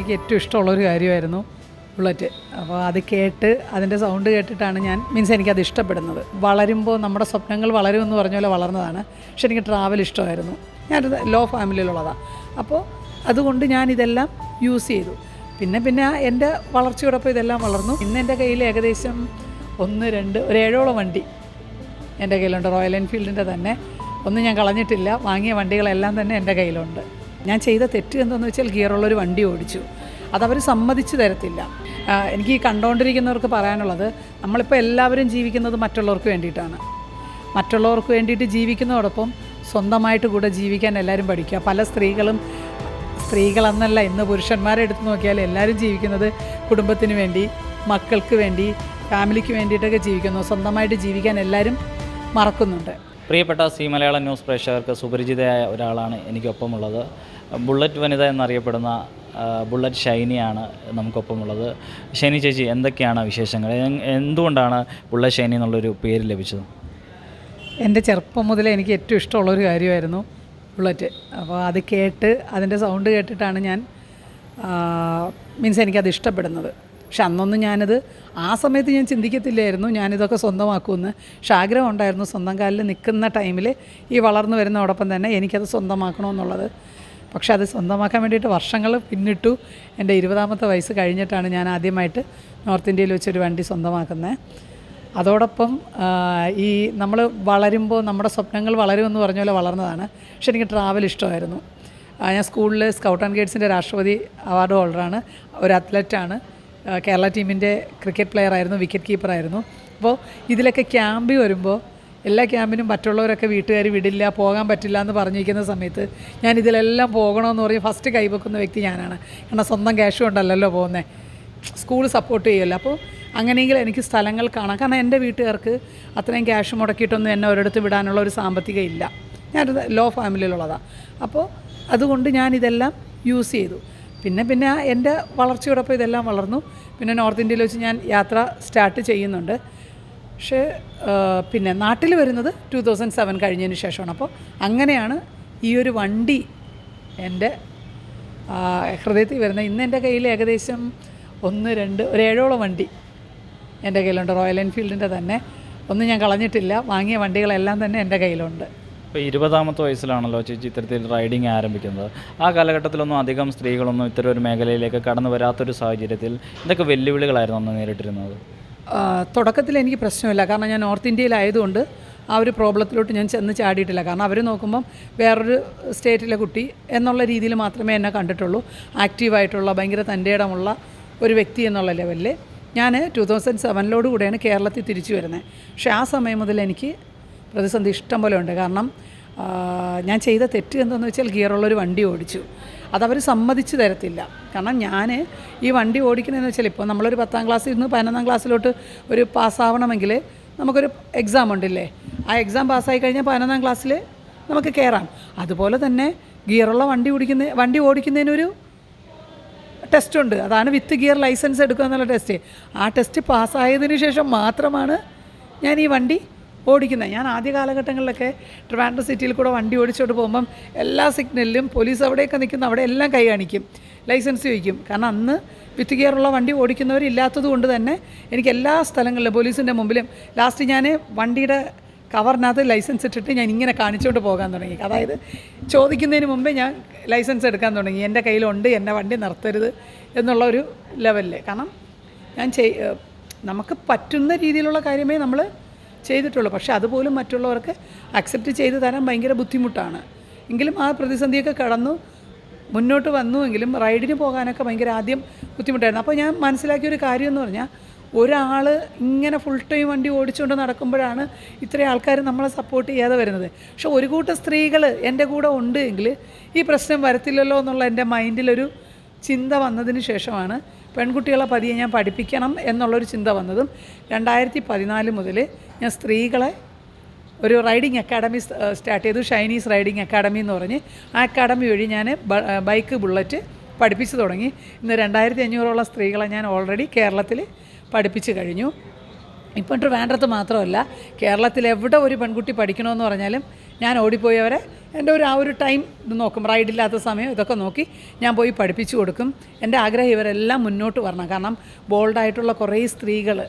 എനിക്ക് ഏറ്റവും ഇഷ്ടമുള്ളൊരു കാര്യമായിരുന്നു ബുള്ളറ്റ്. അപ്പോൾ അത് കേട്ട് അതിന്റെ സൗണ്ട് കേട്ടിട്ടാണ് ഞാൻ മീൻസ് എനിക്കത് ഇഷ്ടപ്പെടുന്നത്. വളരുമ്പോൾ നമ്മുടെ സ്വപ്നങ്ങൾ വളരുമെന്ന് പറഞ്ഞ പോലെ വളർന്നതാണ്. പക്ഷെ എനിക്ക് ട്രാവൽ ഇഷ്ടമായിരുന്നു. ഞാനൊരു ലോ ഫാമിലിയിലുള്ളതാണ് അപ്പോൾ അതുകൊണ്ട് ഞാൻ ഇതെല്ലാം യൂസ് ചെയ്തു. പിന്നെ പിന്നെ എന്റെ വളർച്ചയോടൊപ്പം ഇതെല്ലാം വളർന്നു. ഇന്ന് എന്റെ കയ്യിൽ ഏകദേശം ഒന്ന് രണ്ട് ഒരു ഏഴോളം വണ്ടി എന്റെ കയ്യിലുണ്ട്. റോയൽ എൻഫീൽഡിന്റെ തന്നെ. ഒന്നും ഞാൻ കളഞ്ഞിട്ടില്ല. വാങ്ങിയ വണ്ടികളെല്ലാം തന്നെ എന്റെ കയ്യിലുണ്ട്. ഞാൻ ചെയ്ത തെറ്റ് എന്തെന്ന് വെച്ചാൽ ഗിയറുള്ളൊരു വണ്ടി ഓടിച്ചു. അതവർ സമ്മതിച്ചു തരത്തില്ല. എനിക്ക് കണ്ടുകൊണ്ടിരിക്കുന്നവർക്ക് പറയാനുള്ളത് നമ്മളിപ്പോൾ എല്ലാവരും ജീവിക്കുന്നത് മറ്റുള്ളവർക്ക് വേണ്ടിയിട്ടാണ്. മറ്റുള്ളവർക്ക് വേണ്ടിയിട്ട് ജീവിക്കുന്നതോടൊപ്പം സ്വന്തമായിട്ട് കൂടെ ജീവിക്കാൻ എല്ലാവരും പഠിക്കുക. പല സ്ത്രീകളും സ്ത്രീകളെന്നല്ല ഇന്ന് പുരുഷന്മാരെ എടുത്തു നോക്കിയാൽ എല്ലാവരും ജീവിക്കുന്നത് കുടുംബത്തിന് വേണ്ടി മക്കൾക്ക് വേണ്ടി ഫാമിലിക്ക് വേണ്ടിയിട്ടൊക്കെ ജീവിക്കുന്നു. സ്വന്തമായിട്ട് ജീവിക്കാൻ എല്ലാവരും മറക്കുന്നുണ്ട്. പ്രിയപ്പെട്ട സി മലയാളം ന്യൂസ് പ്രേക്ഷകർക്ക് സുപരിചിതയായ ഒരാളാണ് എനിക്കൊപ്പമുള്ളത്. ബുള്ളറ്റ് വനിത എന്നറിയപ്പെടുന്ന ബുള്ളറ്റ് ഷൈനിയാണ് നമുക്കൊപ്പമുള്ളത്. ഷൈനി ചേച്ചി എന്തൊക്കെയാണ് വിശേഷങ്ങൾ? എന്തുകൊണ്ടാണ് ബുള്ളറ്റ് ഷൈനി എന്നുള്ളൊരു പേര് ലഭിച്ചത്? എന്റെ ചെറുപ്പം മുതൽ എനിക്ക് ഏറ്റവും ഇഷ്ടമുള്ളൊരു കാര്യമായിരുന്നു ബുള്ളറ്റ്. അപ്പോൾ അത് കേട്ട് അതിന്റെ സൗണ്ട് കേട്ടിട്ടാണ് ഞാൻ മീൻസ് എനിക്കത് ഇഷ്ടപ്പെടുന്നത്. പക്ഷെ അന്നൊന്നും ഞാനത് ആ സമയത്ത് ഞാൻ ചിന്തിക്കത്തില്ലായിരുന്നു. ഞാനിതൊക്കെ സ്വന്തമാക്കുമെന്ന്. പക്ഷെ ആഗ്രഹം ഉണ്ടായിരുന്നു സ്വന്തം കാലിൽ നിൽക്കുന്ന ടൈമിൽ ഈ വളർന്നു വരുന്നതോടൊപ്പം തന്നെ എനിക്കത് സ്വന്തമാക്കണമെന്നുള്ളത്. പക്ഷെ അത് സ്വന്തമാക്കാൻ വേണ്ടിയിട്ട് വർഷങ്ങൾ പിന്നിട്ടു. എന്റെ ഇരുപതാമത്തെ വയസ്സ് കഴിഞ്ഞിട്ടാണ് ഞാൻ ആദ്യമായിട്ട് നോർത്ത് ഇന്ത്യയിൽ വെച്ചൊരു വണ്ടി സ്വന്തമാക്കുന്നത്. അതോടൊപ്പം ഈ നമ്മൾ വളരുമ്പോൾ നമ്മുടെ സ്വപ്നങ്ങൾ വളരുമെന്ന് പറഞ്ഞ പോലെ വളർന്നതാണ്. പക്ഷെ എനിക്ക് ട്രാവൽ ഇഷ്ടമായിരുന്നു. ഞാൻ സ്കൂളിൽ സ്കൗട്ട് ആൻഡ് ഗൈഡ്സിന്റെ രാഷ്ട്രപതി അവാർഡ് ഹോൾഡറാണ് ഒരു അത്ലറ്റാണ് കേരള ടീമിന്റെ ക്രിക്കറ്റ് പ്ലെയർ ആയിരുന്നു വിക്കറ്റ് കീപ്പറായിരുന്നു അപ്പോൾ ഇതിലൊക്കെ ക്യാമ്പ് വരുമ്പോൾ എല്ലാ ക്യാമ്പിനും മറ്റുള്ളവരൊക്കെ വീട്ടുകാർ വിടില്ല പോകാൻ പറ്റില്ല എന്ന് പറഞ്ഞിരിക്കുന്ന സമയത്ത് ഞാൻ ഇതിലെല്ലാം പോകണമെന്ന് പറഞ്ഞ് ഫസ്റ്റ് കൈവെക്കുന്ന വ്യക്തി ഞാനാണ്. കാരണം സ്വന്തം ക്യാഷ് കൊണ്ടല്ലല്ലോ പോകുന്നത് സ്കൂൾ സപ്പോർട്ട് ചെയ്യുമല്ലോ. അപ്പോൾ അങ്ങനെയെങ്കിൽ എനിക്ക് സ്ഥലങ്ങൾ കാണാം. കാരണം എന്റെ വീട്ടുകാർക്ക് അത്രയും ക്യാഷ് മുടക്കിയിട്ടൊന്നും എന്നെ ഒരിടത്ത് വിടാനുള്ള ഒരു സാമ്പത്തികം ഇല്ല. ഞാനൊരു ലോ ഫാമിലിയിലുള്ളതാണ് അപ്പോൾ അതുകൊണ്ട് ഞാനിതെല്ലാം യൂസ് ചെയ്തു. പിന്നെ പിന്നെ എന്റെ വളർച്ചയോടൊപ്പം ഇതെല്ലാം വളർന്നു. പിന്നെ നോർത്ത് ഇന്ത്യയിൽ വെച്ച് ഞാൻ യാത്ര സ്റ്റാർട്ട് ചെയ്യുന്നുണ്ട്. പക്ഷേ പിന്നെ നാട്ടിൽ വരുന്നത് ടു തൗസൻഡ് സെവൻ കഴിഞ്ഞതിന് ശേഷമാണ്. അപ്പോൾ അങ്ങനെയാണ് ഈ ഒരു വണ്ടി എന്റെ ഹൃദയത്തിൽ വരുന്നത്. ഇന്ന് എന്റെ കയ്യിൽ ഏകദേശം ഒന്ന് രണ്ട് ഒരു ഏഴോളം വണ്ടി എന്റെ കയ്യിലുണ്ട്. റോയൽ എൻഫീൽഡിന്റെ തന്നെ. ഒന്നും ഞാൻ കളഞ്ഞിട്ടില്ല. വാങ്ങിയ വണ്ടികളെല്ലാം തന്നെ എന്റെ കയ്യിലുണ്ട്. ഇപ്പോൾ ഇരുപതാമത്തെ വയസ്സിലാണല്ലോ ചേച്ചി ഇത്തരത്തിൽ റൈഡിങ് ആരംഭിക്കുന്നത്. ആ കാലഘട്ടത്തിലൊന്നും അധികം സ്ത്രീകളൊന്നും ഇത്തരം ഒരു മേഖലയിലേക്ക് കടന്നു വരാത്തൊരു സാഹചര്യത്തിൽ ഇതൊക്കെ വെല്ലുവിളികളായിരുന്നു അന്ന് നേരിട്ടിരുന്നത്? തുടക്കത്തിൽ എനിക്ക് പ്രശ്നമില്ല. കാരണം ഞാൻ നോർത്ത് ഇന്ത്യയിലായതുകൊണ്ട് ആ ഒരു പ്രോബ്ലത്തിലോട്ട് ഞാൻ ചെന്ന് ചാടിയിട്ടില്ല. കാരണം അവർ നോക്കുമ്പം വേറൊരു സ്റ്റേറ്റിലെ കുട്ടി എന്നുള്ള രീതിയിൽ മാത്രമേ എന്നെ കണ്ടിട്ടുള്ളൂ. ആക്റ്റീവായിട്ടുള്ള ഭയങ്കര തന്റെ ഇടമുള്ള ഒരു വ്യക്തി എന്നുള്ള ലെവലിൽ ഞാൻ ടു തൗസൻഡ് സെവനിലോടുകൂടെയാണ് കേരളത്തിൽ തിരിച്ചു വരുന്നത്. പക്ഷേ ആ സമയം മുതൽ എനിക്ക് പ്രതിസന്ധി ഇഷ്ടം പോലെ ഉണ്ട്. കാരണം ഞാൻ ചെയ്ത തെറ്റ് എന്തെന്ന് വെച്ചാൽ ഗിയറുള്ളൊരു വണ്ടി ഓടിച്ചു. അതവർ സമ്മതിച്ചു തരത്തില്ല. കാരണം ഞാൻ ഈ വണ്ടി ഓടിക്കുന്നതെന്ന് വെച്ചാൽ ഇപ്പോൾ നമ്മളൊരു പത്താം ക്ലാസ്സിൽ നിന്ന് പതിനൊന്നാം ക്ലാസ്സിലോട്ട് ഒരു പാസ്സാവണമെങ്കിൽ നമുക്കൊരു എക്സാം ഉണ്ടല്ലേ? ആ എക്സാം പാസ്സായി കഴിഞ്ഞാൽ പതിനൊന്നാം ക്ലാസ്സിൽ നമുക്ക് കയറാം അതുപോലെ തന്നെ ഗിയറുള്ള വണ്ടി ഓടിക്കുന്ന വണ്ടി ഓടിക്കുന്നതിനൊരു ടെസ്റ്റ് ഉണ്ട്. അതാണ് വിത്ത് ഗിയർ ലൈസൻസ് എടുക്കുക എന്നുള്ള ടെസ്റ്റ് ആ ടെസ്റ്റ് പാസ്സായതിനു ശേഷം മാത്രമാണ് ഞാൻ ഈ വണ്ടി ഓടിക്കുന്നത്. ഞാൻ ആദ്യ കാലഘട്ടങ്ങളിലൊക്കെ ട്രിവാൻഡ്രം സിറ്റിയിൽ കൂടെ വണ്ടി ഓടിച്ചോട്ട് പോകുമ്പം എല്ലാ സിഗ്നലിലും പോലീസ് അവിടെയൊക്കെ നിൽക്കുന്ന. അവിടെ എല്ലാം കൈ കാണിക്കും. ലൈസൻസ് ചോദിക്കും. കാരണം അന്ന് വിത്ത് ഗിയറുള്ള വണ്ടി ഓടിക്കുന്നവരില്ലാത്തത് കൊണ്ട് തന്നെ എനിക്ക് എല്ലാ സ്ഥലങ്ങളിലും പോലീസിന്റെ മുമ്പിലും ലാസ്റ്റ് ഞാൻ വണ്ടിയുടെ കവറിനകത്ത് ലൈസൻസ് ഇട്ടിട്ട് ഞാൻ ഇങ്ങനെ കാണിച്ചുകൊണ്ട് പോകാൻ തുടങ്ങി. അതായത് ചോദിക്കുന്നതിന് മുമ്പേ ഞാൻ ലൈസൻസ് എടുക്കാൻ തുടങ്ങി. എന്റെ കയ്യിലുണ്ട് എന്റെ വണ്ടി നിർത്തരുത് എന്നുള്ള ഒരു ലെവലിൽ കാരണം ഞാൻ ചെയ് നമുക്ക് പറ്റുന്ന രീതിയിലുള്ള കാര്യമേ നമ്മൾ ചെയ്തിട്ടുള്ളൂ. പക്ഷേ അതുപോലും മറ്റുള്ളവർക്ക് അക്സെപ്റ്റ് ചെയ്ത് തരാൻ ഭയങ്കര ബുദ്ധിമുട്ടാണ്. എങ്കിലും ആ പ്രതിസന്ധിയൊക്കെ കടന്നു മുന്നോട്ട് വന്നുവെങ്കിലും റൈഡിന് പോകാനൊക്കെ ഭയങ്കര ആദ്യം ബുദ്ധിമുട്ടായിരുന്നു. അപ്പോൾ ഞാൻ മനസ്സിലാക്കിയ ഒരു കാര്യം എന്ന് പറഞ്ഞാൽ ഒരാൾ ഇങ്ങനെ ഫുൾ ടൈം വണ്ടി ഓടിച്ചുകൊണ്ട് നടക്കുമ്പോഴാണ് ഇത്രയും ആൾക്കാർ നമ്മളെ സപ്പോർട്ട് ചെയ്യാതെ വരുന്നത്. പക്ഷെ ഒരു കൂട്ടം സ്ത്രീകൾ എന്റെ കൂടെ ഉണ്ട് എങ്കിൽ ഈ പ്രശ്നം വരത്തില്ലല്ലോ എന്നുള്ള എന്റെ മൈൻഡിലൊരു ചിന്ത വന്നതിന് ശേഷമാണ് പെൺകുട്ടികളെ പതിയെ ഞാൻ പഠിപ്പിക്കണം എന്നുള്ളൊരു ചിന്ത വന്നതും രണ്ടായിരത്തി പതിനാല് മുതൽ ഞാൻ സ്ത്രീകളെ ഒരു റൈഡിങ് അക്കാഡമി സ്റ്റാർട്ട് ചെയ്തു. ഷൈനീസ് റൈഡിങ് അക്കാഡമി എന്ന് പറഞ്ഞ് ആ അക്കാഡമി വഴി ഞാൻ ബൈക്ക് ബുള്ളറ്റ് പഠിപ്പിച്ചു തുടങ്ങി. ഇന്ന് രണ്ടായിരത്തി അഞ്ഞൂറോളം സ്ത്രീകളെ ഞാൻ ഓൾറെഡി കേരളത്തിൽ പഠിപ്പിച്ചു കഴിഞ്ഞു. ഇപ്പം ട്രിവാൻഡ്രത്ത് മാത്രമല്ല കേരളത്തിൽ എവിടെ ഒരു പെൺകുട്ടി പഠിക്കണമെന്ന് പറഞ്ഞാലും ഞാൻ ഓടിപ്പോയി അവരെ എന്റെ ഒരു ആ ഒരു ടൈം ഇത് നോക്കും. റൈഡില്ലാത്ത സമയം ഇതൊക്കെ നോക്കി ഞാൻ പോയി പഠിപ്പിച്ചു കൊടുക്കും. എന്റെ ആഗ്രഹം ഇവരെല്ലാം മുന്നോട്ട് വരണം. കാരണം ബോൾഡായിട്ടുള്ള കുറേ സ്ത്രീകൾ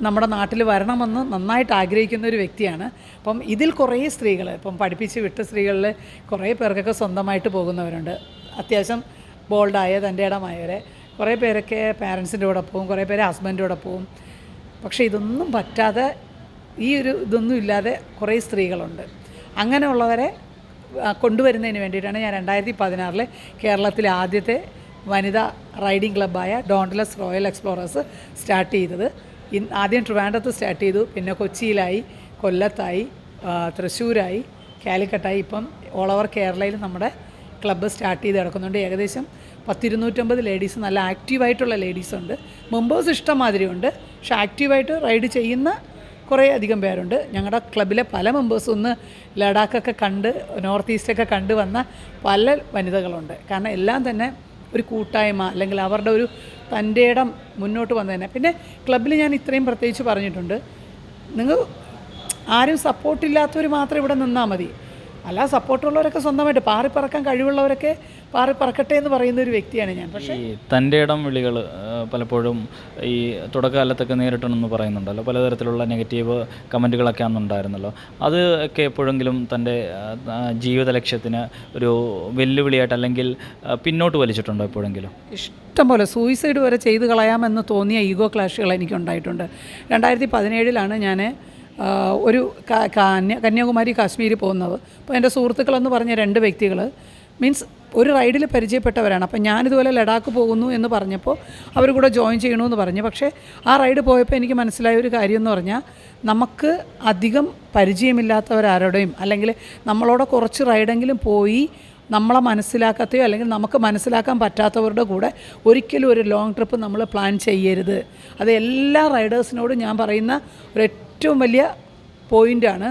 നമ്മുടെ നാട്ടിൽ വരണമെന്ന് നന്നായിട്ട് ആഗ്രഹിക്കുന്ന ഒരു വ്യക്തിയാണ്. അപ്പം ഇതിൽ കുറേ സ്ത്രീകൾ ഇപ്പം പഠിപ്പിച്ച് വിട്ട സ്ത്രീകളിൽ കുറേ പേർക്കൊക്കെ സ്വന്തമായിട്ട് പോകുന്നവരുണ്ട്. അത്യാവശ്യം ബോൾഡായ തന്റെ ഇടമായവരെ. കുറേ പേരൊക്കെ പാരൻസിന്റെ കൂടെ പോവും കുറേ പേര് ഹസ്ബൻഡിന്റെ കൂടെ പോവും. പക്ഷേ ഇതൊന്നും പറ്റാതെ ഈ ഒരു ഇതൊന്നും ഇല്ലാതെ കുറേ സ്ത്രീകളുണ്ട്. അങ്ങനെയുള്ളവരെ കൊണ്ടുവരുന്നതിന് വേണ്ടിയിട്ടാണ് ഞാൻ രണ്ടായിരത്തി പതിനാറിൽ കേരളത്തിലെ ആദ്യത്തെ വനിതാ റൈഡിംഗ് ക്ലബ്ബായ ഡോണ്ടലസ് റോയൽ എക്സ്പ്ലോറേഴ്സ് സ്റ്റാർട്ട് ചെയ്തത്. ഇൻ ആദ്യം ട്രിവാൻഡ്രത്ത് സ്റ്റാർട്ട് ചെയ്തു പിന്നെ കൊച്ചിയിലായി കൊല്ലത്തായി തൃശ്ശൂരായി കാലിക്കട്ടായി ഇപ്പം ഓൾ ഓവർ കേരളയിൽ നമ്മുടെ ക്ലബ്ബ് സ്റ്റാർട്ട് ചെയ്ത് കിടക്കുന്നുണ്ട്. ഏകദേശം പത്തിരുന്നൂറ്റമ്പത് ലേഡീസ് നല്ല ആക്റ്റീവായിട്ടുള്ള ലേഡീസുണ്ട് മെമ്പേഴ്സ് ഇഷ്ടംമാതിരി പക്ഷേ പക്ഷെ ആക്റ്റീവായിട്ട് റൈഡ് ചെയ്യുന്ന കുറേ അധികം പേരുണ്ട്. ഞങ്ങളുടെ ക്ലബിലെ പല മെമ്പേഴ്സും ഒന്ന് ലഡാക്കൊക്കെ കണ്ട് നോർത്ത് ഈസ്റ്റൊക്കെ കണ്ട് വന്ന പല വനിതകളുണ്ട്. കാരണം എല്ലാം തന്നെ ഒരു കൂട്ടായ്മ അല്ലെങ്കിൽ അവരുടെ ഒരു തന്റെ ഇടം മുന്നോട്ട് വന്നതന്നെ. പിന്നെ ക്ലബിൽ ഞാൻ ഇത്രയും പ്രത്യേകിച്ച് പറഞ്ഞിട്ടുണ്ട്. നിങ്ങൾ ആരും സപ്പോർട്ടില്ലാത്തവർ മാത്രം ഇവിടെ നിന്നാൽ മതി. അല്ല സപ്പോർട്ടുള്ളവരൊക്കെ സ്വന്തമായിട്ട്. പാറിപ്പറക്കാൻ കഴിവുള്ളവരൊക്കെ പാറിപ്പറക്കട്ടെ എന്ന് പറയുന്ന ഒരു വ്യക്തിയാണ് ഞാൻ. പക്ഷേ ഈ തന്റെ ഇടം വിളികൾ പലപ്പോഴും ഈ തുടക്കകാലത്തൊക്കെ നേരിട്ടണമെന്ന് പറയുന്നുണ്ടല്ലോ. പലതരത്തിലുള്ള നെഗറ്റീവ് കമന്റുകളൊക്കെ അന്നുണ്ടായിരുന്നല്ലോ. അത് ഒക്കെ എപ്പോഴെങ്കിലും തന്റെ ജീവിത ലക്ഷ്യത്തിന് ഒരു വെല്ലുവിളിയായിട്ട് അല്ലെങ്കിൽ പിന്നോട്ട് വലിച്ചിട്ടുണ്ടോ എപ്പോഴെങ്കിലും? ഇഷ്ടംപോലെ. സൂയിസൈഡ് വരെ ചെയ്ത് കളയാമെന്ന് തോന്നിയ ഈഗോ ക്ലാഷുകൾ എനിക്കുണ്ടായിട്ടുണ്ട്. രണ്ടായിരത്തി പതിനേഴിലാണ് ഞാൻ ഒരു കന്യ കന്യാകുമാരി കാശ്മീരിൽ പോകുന്നത്. അപ്പോൾ എന്റെ സുഹൃത്തുക്കളെന്ന് പറഞ്ഞ രണ്ട് വ്യക്തികൾ മീൻസ് ഒരു റൈഡിൽ പരിചയപ്പെട്ടവരാണ്. അപ്പം ഞാനിതുപോലെ ലഡാക്ക് പോകുന്നു എന്ന് പറഞ്ഞപ്പോൾ അവർ കൂടെ ജോയിൻ ചെയ്യണമെന്ന് പറഞ്ഞു. പക്ഷേ ആ റൈഡ് പോയപ്പോൾ എനിക്ക് മനസ്സിലായ ഒരു കാര്യം എന്ന് പറഞ്ഞാൽ നമുക്ക് അധികം പരിചയമില്ലാത്തവരാരോടെയും അല്ലെങ്കിൽ നമ്മളോട് കുറച്ച് റൈഡെങ്കിലും പോയി നമ്മളെ മനസ്സിലാക്കാത്തയോ അല്ലെങ്കിൽ നമുക്ക് മനസ്സിലാക്കാൻ പറ്റാത്തവരുടെ കൂടെ ഒരിക്കലും ഒരു ലോങ് ട്രിപ്പ് നമ്മൾ പ്ലാൻ ചെയ്യരുത്. അത് എല്ലാ റൈഡേഴ്സിനോടും ഞാൻ പറയുന്ന ഒരു ഏറ്റവും വലിയ പോയിന്റാണ്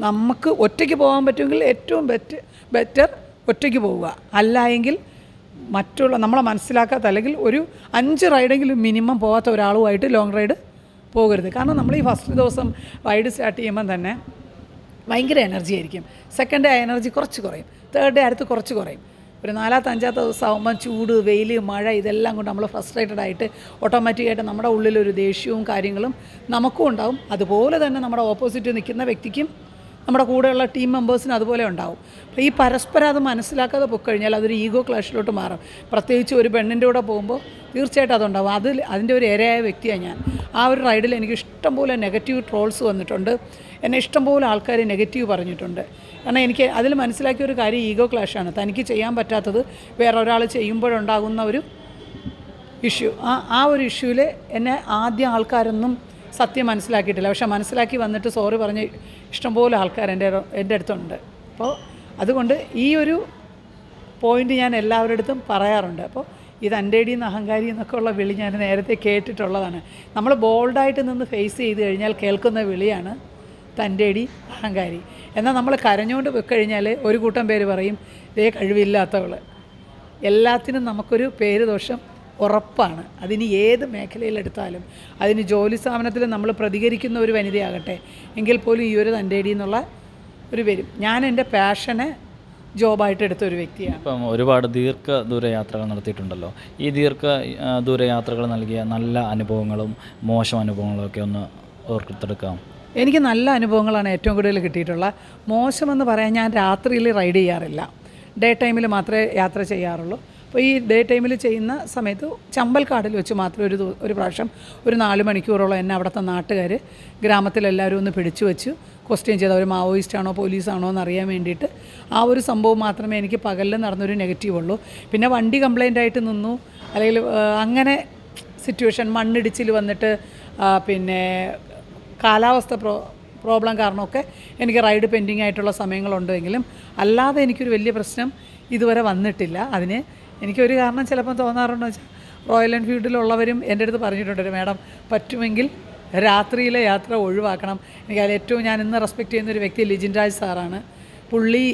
നമുക്ക് ഒറ്റയ്ക്ക് പോകാൻ പറ്റുമെങ്കിൽ ഏറ്റവും ബെറ്റ് ബെറ്റർ ഒറ്റയ്ക്ക് പോവുക. അല്ല എങ്കിൽ മറ്റുള്ള നമ്മളെ മനസ്സിലാക്കാത്ത അല്ലെങ്കിൽ ഒരു അഞ്ച് റൈഡെങ്കിലും മിനിമം പോകാത്ത ഒരാളുമായിട്ട് ലോങ് റൈഡ് പോകരുത്. കാരണം നമ്മൾ ഈ ഫസ്റ്റ് ദിവസം റൈഡ് സ്റ്റാർട്ട് ചെയ്യുമ്പം തന്നെ ഭയങ്കര എനർജി ആയിരിക്കും. സെക്കൻഡ് ഡേ എനർജി കുറച്ച് കുറയും. തേർഡ് ഡേ അടുത്ത് കുറച്ച് കുറയും. ഒരു നാലാമത്തെ അഞ്ചാമത്തെ ദിവസം ചൂട് വെയിൽ മഴ ഇതെല്ലാം കൊണ്ട് നമ്മൾ ഫ്രസ്ട്രേറ്റഡ് ആയിട്ട് ഓട്ടോമാറ്റിക്കായിട്ട് നമ്മുടെ ഉള്ളിലൊരു ദേഷ്യവും കാര്യങ്ങളും നമുക്കും ഉണ്ടാവും. അതുപോലെ തന്നെ നമ്മുടെ ഓപ്പോസിറ്റ് നിൽക്കുന്ന വ്യക്തിക്കും നമ്മുടെ കൂടെയുള്ള ടീം മെമ്പേഴ്സിന് അതുപോലെ ഉണ്ടാവും. അപ്പോൾ ഈ പരസ്പരം അത് മനസ്സിലാക്കാതെ പൊക്കഴിഞ്ഞാൽ അതൊരു ഈഗോ ക്ലാഷിലോട്ട് മാറും. പ്രത്യേകിച്ച് ഒരു പെണ്ണിന്റെ കൂടെ പോകുമ്പോൾ തീർച്ചയായിട്ടും അതുണ്ടാവും. അതിൽ അതിന്റെ ഒരു ഇരയായ വ്യക്തിയാണ് ഞാൻ. ആ ഒരു റൈഡിൽ എനിക്ക് ഇഷ്ടംപോലെ നെഗറ്റീവ് ട്രോൾസ് വന്നിട്ടുണ്ട്. എന്നെ ഇഷ്ടംപോലെ ആൾക്കാർ നെഗറ്റീവ് പറഞ്ഞിട്ടുണ്ട്. കാരണം എനിക്ക് അതിൽ മനസ്സിലാക്കിയ ഒരു കാര്യം ഈഗോ ക്ലാഷാണ് തനിക്ക് ചെയ്യാൻ പറ്റാത്തത് വേറെ ഒരാൾ ചെയ്യുമ്പോഴുണ്ടാകുന്ന ഒരു ഇഷ്യൂ ആ ആ ഒരു ഇഷ്യൂവിൽ എന്നെ ആദ്യം ആൾക്കാരൊന്നും സത്യം മനസ്സിലാക്കിയിട്ടില്ല. പക്ഷെ മനസ്സിലാക്കി വന്നിട്ട് സോറി പറഞ്ഞ് ഇഷ്ടംപോലെ ആൾക്കാർ എന്റെ എന്റെ അടുത്തുണ്ട്. അപ്പോൾ അതുകൊണ്ട് ഈ ഒരു പോയിന്റ് ഞാൻ എല്ലാവരുടെ അടുത്തും പറയാറുണ്ട്. അപ്പോൾ ഇത് അന്റേടി നിന്ന് അഹങ്കാരി എന്നൊക്കെ ഉള്ള വിളി ഞാൻ നേരത്തെ കേട്ടിട്ടുള്ളതാണ്. നമ്മൾ ബോൾഡായിട്ട് നിന്ന് ഫേസ് ചെയ്ത് കഴിഞ്ഞാൽ കേൾക്കുന്ന വിളിയാണ് തന്റേടി അഹങ്കാരി. എന്നാൽ നമ്മൾ കരഞ്ഞുകൊണ്ട് കഴിഞ്ഞാൽ ഒരു കൂട്ടം പേര് പറയും ഇതേ കഴിവില്ലാത്തവൾ. എല്ലാത്തിനും നമുക്കൊരു പേര് ദോഷം ഉറപ്പാണ്. അതിന് ഏത് മേഖലയിലെടുത്താലും അതിന് ജോലി സ്ഥാപനത്തിൽ നമ്മൾ പ്രതികരിക്കുന്ന ഒരു വനിതയാകട്ടെ എങ്കിൽ പോലും ഈ ഒരു തന്റേടി എന്നുള്ള ഒരു വരും ഞാൻ എന്റെ പാഷനെ ജോബായിട്ട് എടുത്ത ഒരു വ്യക്തിയാണ്. ഇപ്പം ഒരുപാട് ദീർഘ ദൂരയാത്രകൾ നടത്തിയിട്ടുണ്ടല്ലോ. ഈ ദീർഘ ദൂരയാത്രകൾ ദൂര യാത്രകൾ നൽകിയ നല്ല അനുഭവങ്ങളും മോശം അനുഭവങ്ങളും ഒക്കെ ഒന്ന് ഓർത്തെടുക്കാം. എനിക്ക് നല്ല അനുഭവങ്ങളാണ് ഏറ്റവും കൂടുതൽ കിട്ടിയിട്ടുള്ള മോശമെന്ന് പറയാൻ ഞാൻ രാത്രിയിൽ റൈഡ് ചെയ്യാറില്ല. ഡേ ടൈമിൽ മാത്രമേ യാത്ര ചെയ്യാറുള്ളൂ. അപ്പോൾ ഈ ഡേ ടൈമിൽ ചെയ്യുന്ന സമയത്ത് ചമ്പൽ ചമ്പൽക്കാടിൽ വെച്ച് മാത്രം ഒരു ഒരു പ്രാവശ്യം ഒരു നാല് മണിക്കൂറോളം എന്നെ അവിടുത്തെ നാട്ടുകാർ ഗ്രാമത്തിലെല്ലാവരും ഒന്ന് പിടിച്ചു വെച്ച് ക്വസ്റ്റ്യൻ ചെയ്ത് അവർ മാവോയിസ്റ്റാണോ പോലീസാണോ എന്ന് അറിയാൻ വേണ്ടിയിട്ട് ആ ഒരു സംഭവം മാത്രമേ എനിക്ക് പകലിൽ നടന്നൊരു നെഗറ്റീവ് ഉള്ളൂ. പിന്നെ വണ്ടി കംപ്ലൈന്റ് ആയിട്ട് നിന്നു. അല്ലെങ്കിൽ അങ്ങനെ സിറ്റുവേഷൻ മണ്ണിടിച്ചിൽ വന്നിട്ട് പിന്നെ കാലാവസ്ഥ പ്രോ പ്രോബ്ലം കാരണമൊക്കെ എനിക്ക് റൈഡ് പെൻഡിങ് ആയിട്ടുള്ള സമയങ്ങളുണ്ടെങ്കിലും അല്ലാതെ എനിക്കൊരു വലിയ പ്രശ്നം ഇതുവരെ വന്നിട്ടില്ല. അതിന് എനിക്കൊരു കാരണം ചിലപ്പം തോന്നാറുണ്ടോ വെച്ചാൽ റോയൽ എൻഫീൽഡിലുള്ളവരും എന്റെ അടുത്ത് പറഞ്ഞിട്ടുണ്ട് മാഡം പറ്റുമെങ്കിൽ രാത്രിയിലെ യാത്ര ഒഴിവാക്കണം. എനിക്ക് അതിൽ ഏറ്റവും ഞാൻ ഇന്ന് റെസ്പെക്റ്റ് ചെയ്യുന്ന ഒരു വ്യക്തി ലിജിൻ രാജ് സാറാണ്. പുള്ളി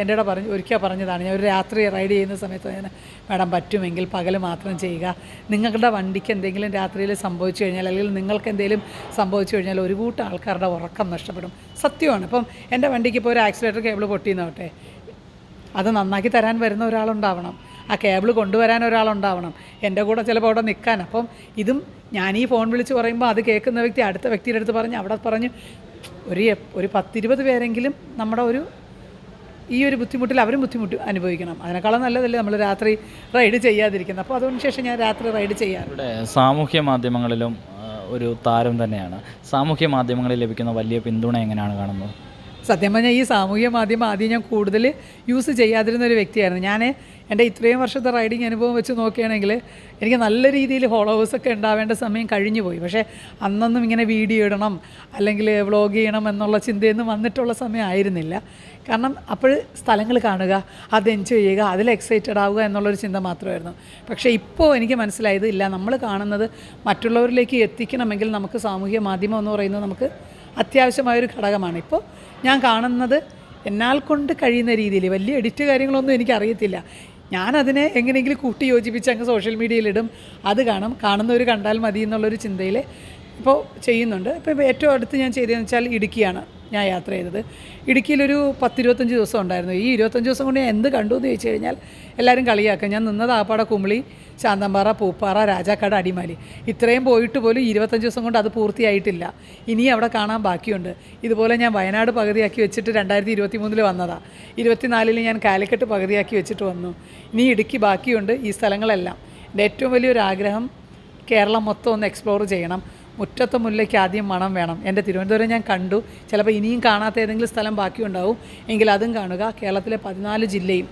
എന്റെ കൂടെ പറഞ്ഞു ഒരിക്കൽ പറഞ്ഞതാണ് ഞാൻ ഒരു രാത്രി റൈഡ് ചെയ്യുന്ന സമയത്ത് ഞാൻ മാഡം പറ്റുമെങ്കിൽ പകൽ മാത്രം ചെയ്യുക. നിങ്ങളുടെ വണ്ടിക്ക് എന്തെങ്കിലും രാത്രിയിൽ സംഭവിച്ചു കഴിഞ്ഞാൽ അല്ലെങ്കിൽ നിങ്ങൾക്ക് എന്തെങ്കിലും സംഭവിച്ചു കഴിഞ്ഞാൽ ഒരു കൂട്ടം ആൾക്കാരുടെ ഉറക്കം നഷ്ടപ്പെടും. സത്യമാണ്. ഇപ്പം എന്റെ വണ്ടിക്ക് ഇപ്പോൾ ഒരു ആക്സിലേറ്റർ കേബിൾ പൊട്ടിയെന്നോട്ടെ അത് നന്നാക്കി തരാൻ വരുന്ന ഒരാളുണ്ടാവണം. ആ കേബിൾ കൊണ്ടുവരാൻ ഒരാളുണ്ടാവണം. എന്റെ കൂടെ ചിലപ്പോൾ അവിടെ നിൽക്കാൻ. അപ്പം ഇതും ഞാൻ ഈ ഫോൺ വിളിച്ച് പറയുമ്പോൾ അത് കേൾക്കുന്ന വ്യക്തി അടുത്ത വ്യക്തിയുടെ അടുത്ത് പറഞ്ഞ് അവിടെ പറഞ്ഞ് ഒരു ഒരു പത്തിരുപത് പേരെങ്കിലും നമ്മുടെ ഒരു ഈ ഒരു ബുദ്ധിമുട്ടിൽ അവരും ബുദ്ധിമുട്ട് അനുഭവിക്കണം. അതിനേക്കാളും നല്ലതല്ലേ നമ്മൾ രാത്രി റൈഡ് ചെയ്യാതിരിക്കുന്നത്. അപ്പോൾ അതുകൊണ്ട് ശേഷം ഞാൻ രാത്രി റൈഡ് ചെയ്യാറുണ്ട് സാമൂഹ്യ മാധ്യമങ്ങളിലും ഒരു താരം തന്നെയാണ്. സാമൂഹ്യ മാധ്യമങ്ങളിൽ ലഭിക്കുന്ന വലിയ പിന്തുണ എങ്ങനെയാണ് കാണുന്നത്? സത്യം പറഞ്ഞാൽ ഈ സാമൂഹ്യ മാധ്യമം ആദ്യം ഞാൻ കൂടുതൽ യൂസ് ചെയ്യാതിരുന്ന ഒരു വ്യക്തിയായിരുന്നു. ഞാൻ എന്റെ ഇത്രയും വർഷത്തെ റൈഡിങ് അനുഭവം വെച്ച് നോക്കുകയാണെങ്കിൽ എനിക്ക് നല്ല രീതിയിൽ ഫോളോവേഴ്സൊക്കെ ഉണ്ടാവേണ്ട സമയം കഴിഞ്ഞു പോയി. പക്ഷേ അന്നൊന്നും ഇങ്ങനെ വീഡിയോ ഇടണം അല്ലെങ്കിൽ വ്ളോഗ് ചെയ്യണം എന്നുള്ള ചിന്തയൊന്നും വന്നിട്ടുള്ള സമയമായിരുന്നില്ല കാരണം അപ്പോൾ സ്ഥലങ്ങൾ കാണുക അത് എൻജോയ് ചെയ്യുക അതിൽ എക്സൈറ്റഡ് ആവുക എന്നുള്ളൊരു ചിന്ത മാത്രമായിരുന്നു. പക്ഷേ ഇപ്പോൾ എനിക്ക് മനസ്സിലായത് ഇല്ല. നമ്മൾ കാണുന്നത് മറ്റുള്ളവരിലേക്ക് എത്തിക്കണമെങ്കിൽ നമുക്ക് സാമൂഹ്യ മാധ്യമം എന്ന് പറയുന്നത് നമുക്ക് അത്യാവശ്യമായൊരു ഘടകമാണ്. ഇപ്പോൾ ഞാൻ കാണുന്നത് എന്നാൽ കൊണ്ട് കഴിയുന്ന രീതിയിൽ വലിയ എഡിറ്റ് കാര്യങ്ങളൊന്നും എനിക്കറിയത്തില്ല. ഞാനതിനെ എങ്ങനെയെങ്കിലും കൂട്ടി യോജിപ്പിച്ച് അങ്ങ് സോഷ്യൽ മീഡിയയിലിടും. അത് കാണും. കാണുന്നവർ കണ്ടാൽ മതി എന്നുള്ളൊരു ചിന്തയിൽ ഇപ്പോൾ ചെയ്യുന്നുണ്ട്. ഇപ്പോൾ ഏറ്റവും അടുത്ത് ഞാൻ ചെയ്തതെന്ന് വെച്ചാൽ ഇടുക്കിയാണ്. ഞാൻ യാത്ര ചെയ്തത്. ഇടുക്കിയിലൊരു പത്തിരുപത്തഞ്ച് ദിവസം ഉണ്ടായിരുന്നു. ഈ ഇരുപത്തഞ്ച് ദിവസം കൊണ്ട് ഞാൻ എന്ത് കണ്ടു എന്ന് ചോദിച്ചു കഴിഞ്ഞാൽ എല്ലാവരും കളിയാക്കും. ഞാൻ നിന്നത് ആപ്പാട കുമിളി ശാന്തമ്പാറ പൂപ്പാറ രാജാക്കാട് അടിമാലി. ഇത്രയും പോയിട്ട് പോലും ഇരുപത്തഞ്ച് ദിവസം കൊണ്ട് അത് പൂർത്തിയായിട്ടില്ല. ഇനിയും അവിടെ കാണാൻ ബാക്കിയുണ്ട്. ഇതുപോലെ ഞാൻ വയനാട് പകുതിയാക്കി വെച്ചിട്ട് രണ്ടായിരത്തി ഇരുപത്തി മൂന്നിൽ വന്നതാണ് ഇരുപത്തിനാലിൽ ഞാൻ കാലിക്കറ്റ് പകുതിയാക്കി വെച്ചിട്ട് വന്നു. ഇനി ഇടുക്കി ബാക്കിയുണ്ട് ഈ സ്ഥലങ്ങളെല്ലാം. എന്റെ ഏറ്റവും വലിയൊരു ആഗ്രഹം കേരളം മൊത്തം ഒന്ന് എക്സ്പ്ലോർ ചെയ്യണം. മുറ്റത്തെ മുല്ലയ്ക്ക് ആദ്യം മണം വേണം. എന്റെ തിരുവനന്തപുരം ഞാൻ കണ്ടു. ചിലപ്പോൾ ഇനിയും കാണാത്ത ഏതെങ്കിലും സ്ഥലം ബാക്കിയുണ്ടാവും. എങ്കിൽ അതും കാണുക. കേരളത്തിലെ പതിനാല് ജില്ലയും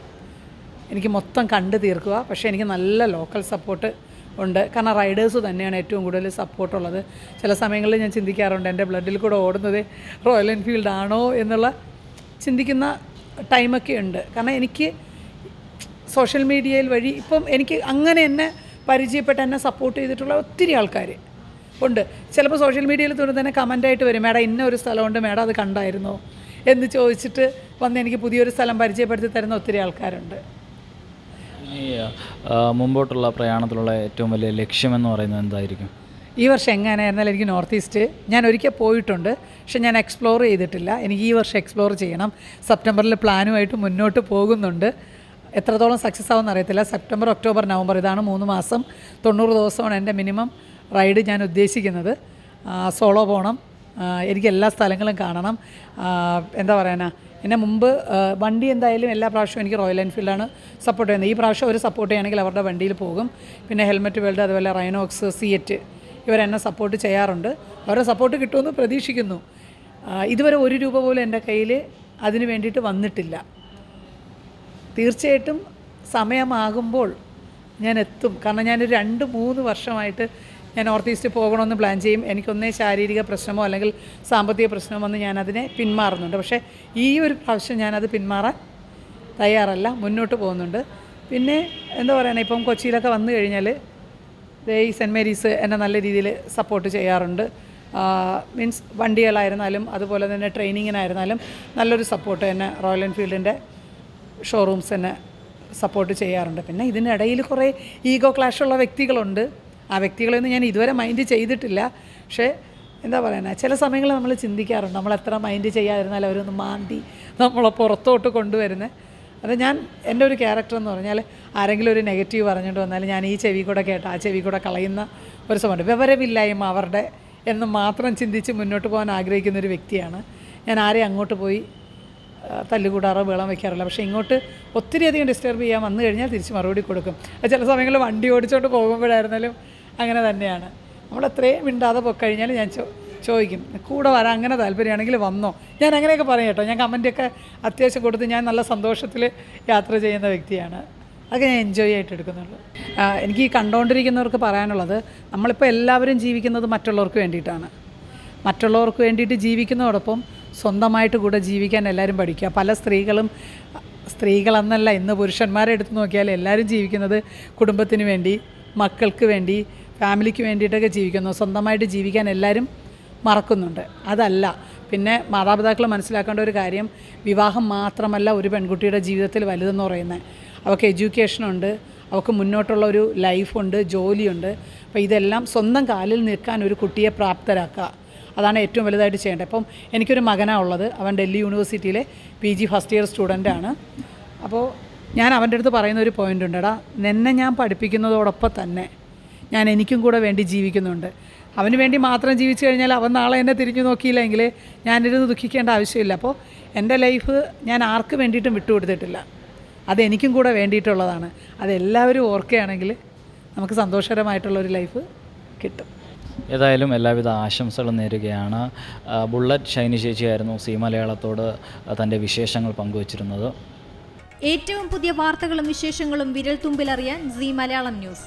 എനിക്ക് മൊത്തം കണ്ടു തീർക്കുക. പക്ഷേ എനിക്ക് നല്ല ലോക്കൽ സപ്പോർട്ട് ഉണ്ട്. കാരണം റൈഡേഴ്സ് തന്നെയാണ് ഏറ്റവും കൂടുതൽ സപ്പോർട്ടുള്ളത് ചില സമയങ്ങളിൽ ഞാൻ ചിന്തിക്കാറുണ്ട് എന്റെ ബ്ലഡിൽ കൂടെ ഓടുന്നത് റോയൽ എൻഫീൽഡ് ആണോ എന്നുള്ള ചിന്തിക്കുന്ന ടൈമൊക്കെ ഉണ്ട്. കാരണം എനിക്ക് സോഷ്യൽ മീഡിയയിൽ വഴി ഇപ്പം എനിക്ക് അങ്ങനെ എന്നെ പരിചയപ്പെട്ട് എന്നെ സപ്പോർട്ട് ചെയ്തിട്ടുള്ള ഒത്തിരി ആൾക്കാർ ഉണ്ട്. ചിലപ്പോൾ സോഷ്യൽ മീഡിയയിൽ തുടർന്ന് തന്നെ കമന്റായിട്ട് വരും. മേഡം ഇന്ന ഒരു സ്ഥലമുണ്ട്. മേഡം അത് കണ്ടായിരുന്നോ? എന്ന് ചോദിച്ചിട്ട് വന്ന് എനിക്ക് പുതിയൊരു സ്ഥലം പരിചയപ്പെടുത്തി തരുന്ന ഒത്തിരി ആൾക്കാരുണ്ട്. ഈ മുമ്പോട്ടുള്ള പ്രയാണത്തിലുള്ള ഏറ്റവും വലിയ ലക്ഷ്യമെന്ന് പറയുന്നത് എന്തായിരിക്കും? ഈ വർഷം എങ്ങനെയായിരുന്നാലും എനിക്ക് നോർത്ത് ഈസ്റ്റ് ഞാൻ ഒരിക്കൽ പോയിട്ടുണ്ട്. പക്ഷെ ഞാൻ എക്സ്പ്ലോർ ചെയ്തിട്ടില്ല. എനിക്ക് ഈ വർഷം എക്സ്പ്ലോർ ചെയ്യണം. സെപ്റ്റംബറിൽ പ്ലാനുമായിട്ട് മുന്നോട്ട് പോകുന്നുണ്ട്. എത്രത്തോളം സക്സസ് ആവുമെന്ന് അറിയത്തില്ല. സെപ്റ്റംബർ ഒക്ടോബർ നവംബർ ഇതാണ് മൂന്ന് മാസം. തൊണ്ണൂറ് ദിവസമാണ് എന്റെ മിനിമം റൈഡ് ഞാൻ ഉദ്ദേശിക്കുന്നത്. സോളോ പോകണം എനിക്ക് എല്ലാ സ്ഥലങ്ങളും കാണണം. എന്താ പറയാനാ എന്നെ മുമ്പ് വണ്ടി എന്തായാലും എല്ലാ പ്രാവശ്യവും എനിക്ക് റോയൽ എൻഫീൽഡാണ് സപ്പോർട്ട് ചെയ്യുന്നത്. ഈ പ്രാവശ്യം അവർ സപ്പോർട്ട് ചെയ്യുകയാണെങ്കിൽ അവരുടെ വണ്ടിയിൽ പോകും. പിന്നെ ഹെൽമെറ്റ് വേൾഡ് അതുപോലെ റൈനോക്സ് സിയറ്റ് ഇവരെന്നെ സപ്പോർട്ട് ചെയ്യാറുണ്ട്. അവരുടെ സപ്പോർട്ട് കിട്ടുമെന്ന് പ്രതീക്ഷിക്കുന്നു. ഇതുവരെ ഒരു രൂപ പോലും എന്റെ കയ്യിൽ അതിന് വേണ്ടിയിട്ട് വന്നിട്ടില്ല. തീർച്ചയായിട്ടും സമയമാകുമ്പോൾ ഞാൻ എത്തും. കാരണം ഞാനൊരു രണ്ട് മൂന്ന് വർഷമായിട്ട് ഞാൻ നോർത്ത് ഈസ്റ്റ് പോകണമെന്ന് പ്ലാൻ ചെയ്യും. എനിക്കൊന്നേ ശാരീരിക പ്രശ്നമോ അല്ലെങ്കിൽ സാമ്പത്തിക പ്രശ്നമോ വന്ന് ഞാനതിനെ പിന്മാറുന്നുണ്ട്. പക്ഷേ ഈ ഒരു പ്രാവശ്യം ഞാനത് പിന്മാറാൻ തയ്യാറല്ല. മുന്നോട്ട് പോകുന്നുണ്ട്. പിന്നെ എന്താ പറയുക ഇപ്പം കൊച്ചിയിലൊക്കെ വന്നു കഴിഞ്ഞാൽ ഈ സെന്റ് മേരീസ് എന്നെ നല്ല രീതിയിൽ സപ്പോർട്ട് ചെയ്യാറുണ്ട്. മീൻസ് വണ്ടികളായിരുന്നാലും അതുപോലെ തന്നെ ട്രെയിനിങ്ങിനായിരുന്നാലും നല്ലൊരു സപ്പോർട്ട് തന്നെ റോയൽ എൻഫീൽഡിന്റെ ഷോറൂംസ് തന്നെ സപ്പോർട്ട് ചെയ്യാറുണ്ട്. പിന്നെ ഇതിനിടയിൽ കുറേ ഈഗോ ക്ലാഷുള്ള വ്യക്തികളുണ്ട്. ആ വ്യക്തികളെയൊന്നും ഞാൻ ഇതുവരെ മൈൻഡ് ചെയ്തിട്ടില്ല. പക്ഷേ എന്താ പറയുന്നത് ചില സമയങ്ങളിൽ നമ്മൾ ചിന്തിക്കാറുണ്ട്. നമ്മൾ എത്ര മൈൻഡ് ചെയ്യാതിരുന്നാലും അവരൊന്ന് മാന്തി നമ്മളെ പുറത്തോട്ട് കൊണ്ടുവരുന്നത് അത് ഞാൻ എന്റെ ഒരു ക്യാരക്ടർ എന്ന് പറഞ്ഞാൽ ആരെങ്കിലും ഒരു നെഗറ്റീവ് പറഞ്ഞിട്ട് വന്നാൽ ഞാൻ ഈ ചെവി കൂടെ കേട്ട് ആ ചെവി കൂടെ കളയുന്ന ഒരു സമയമുണ്ട് വിവരമില്ലായ്മ അവരുടെ എന്ന് മാത്രം ചിന്തിച്ച് മുന്നോട്ട് പോകാൻ ആഗ്രഹിക്കുന്ന ഒരു വ്യക്തിയാണ്. ഞാൻ ആരെയും അങ്ങോട്ട് പോയി തല്ലുകൂടാറോ വെള്ളം വെക്കാറില്ല. പക്ഷേ ഇങ്ങോട്ട് ഒത്തിരി അധികം ഡിസ്റ്റർബ് ചെയ്യാൻ വന്നു കഴിഞ്ഞാൽ തിരിച്ച് മറുപടി കൊടുക്കും. ചില സമയങ്ങളിൽ വണ്ടി ഓടിച്ചുകൊണ്ട് പോകുമ്പോഴായിരുന്നാലും അങ്ങനെ തന്നെയാണ്. നമ്മൾ അത്രയും മിണ്ടാതെ പോയി കഴിഞ്ഞാൽ ഞാൻ ചോ ചോദിക്കും കൂടെ വരാൻ അങ്ങനെ താല്പര്യമാണെങ്കിൽ വന്നോ? ഞാൻ അങ്ങനെയൊക്കെ പറയും കേട്ടോ. ഞാൻ കമന്റൊക്കെ അത്യാവശ്യം കൊടുത്ത് ഞാൻ നല്ല സന്തോഷത്തിൽ യാത്ര ചെയ്യുന്ന വ്യക്തിയാണ്. അതൊക്കെ ഞാൻ എൻജോയ് ആയിട്ട് എടുക്കുന്നുള്ളൂ. എനിക്ക് ഈ കണ്ടുകൊണ്ടിരിക്കുന്നവർക്ക് പറയാനുള്ളത് നമ്മളിപ്പോൾ എല്ലാവരും ജീവിക്കുന്നത് മറ്റുള്ളവർക്ക് വേണ്ടിയിട്ടാണ്. മറ്റുള്ളവർക്ക് വേണ്ടിയിട്ട് ജീവിക്കുന്നതോടൊപ്പം സ്വന്തമായിട്ട് കൂടെ ജീവിക്കാൻ എല്ലാവരും പഠിക്കുക. പല സ്ത്രീകളും സ്ത്രീകളെന്നല്ല ഇന്ന് പുരുഷന്മാരെ എടുത്ത് നോക്കിയാൽ എല്ലാവരും ജീവിക്കുന്നത് കുടുംബത്തിന് വേണ്ടി മക്കൾക്ക് വേണ്ടി ഫാമിലിക്ക് വേണ്ടിയിട്ടൊക്കെ ജീവിക്കുന്നു. സ്വന്തമായിട്ട് ജീവിക്കാൻ എല്ലാവരും മറക്കുന്നുണ്ട്. അതല്ല. പിന്നെ മാതാപിതാക്കൾ മനസ്സിലാക്കേണ്ട ഒരു കാര്യം വിവാഹം മാത്രമല്ല ഒരു പെൺകുട്ടിയുടെ ജീവിതത്തിൽ വലുതെന്ന് പറയുന്നത്. അവൾക്ക് എഡ്യൂക്കേഷനുണ്ട് അവൾക്ക് മുന്നോട്ടുള്ള ഒരു ലൈഫുണ്ട് ജോലിയുണ്ട്. അപ്പോൾ ഇതെല്ലാം സ്വന്തം കാലിൽ നിൽക്കാൻ ഒരു കുട്ടിയെ പ്രാപ്തരാക്കുക. അതാണ് ഏറ്റവും വലുതായിട്ട് ചെയ്യേണ്ടത്. അപ്പം എനിക്കൊരു മകനാണ് ഉള്ളത്. അവൻ ഡൽഹി യൂണിവേഴ്സിറ്റിയിലെ പി ജി ഫസ്റ്റ് ഇയർ സ്റ്റുഡന്റാണ് അപ്പോൾ ഞാൻ അവന്റെ അടുത്ത് പറയുന്ന ഒരു പോയിന്റ് ഉണ്ട് എടാ നിന്നെ ഞാൻ പഠിപ്പിക്കുന്നതോടൊപ്പം തന്നെ ഞാൻ എനിക്കും കൂടെ വേണ്ടി ജീവിക്കുന്നുണ്ട്. അവന് വേണ്ടി മാത്രം ജീവിച്ചു കഴിഞ്ഞാൽ അവൻ നാളെ എന്നെ തിരിഞ്ഞു നോക്കിയില്ലെങ്കിൽ ഞാനിരുന്ന് ദുഃഖിക്കേണ്ട ആവശ്യമില്ല. അപ്പോൾ എന്റെ ലൈഫ് ഞാൻ ആർക്ക് വേണ്ടിയിട്ടും വിട്ടുകൊടുത്തിട്ടില്ല. അതെനിക്കും കൂടെ വേണ്ടിയിട്ടുള്ളതാണ്. അതെല്ലാവരും ഓർക്കുകയാണെങ്കിൽ നമുക്ക് സന്തോഷകരമായിട്ടുള്ളൊരു ലൈഫ് കിട്ടും. ഏതായാലും എല്ലാവിധ ആശംസകളും നേരുകയാണ്. ബുള്ളറ്റ് ഷൈനി ചേച്ചിയായിരുന്നു സി മലയാളത്തോട് തന്റെ വിശേഷങ്ങൾ പങ്കുവച്ചിരുന്നത്. ഏറ്റവും പുതിയ വാർത്തകളും വിശേഷങ്ങളും വിരൽ തുമ്പിലറിയാൻ സി മലയാളം ന്യൂസ്.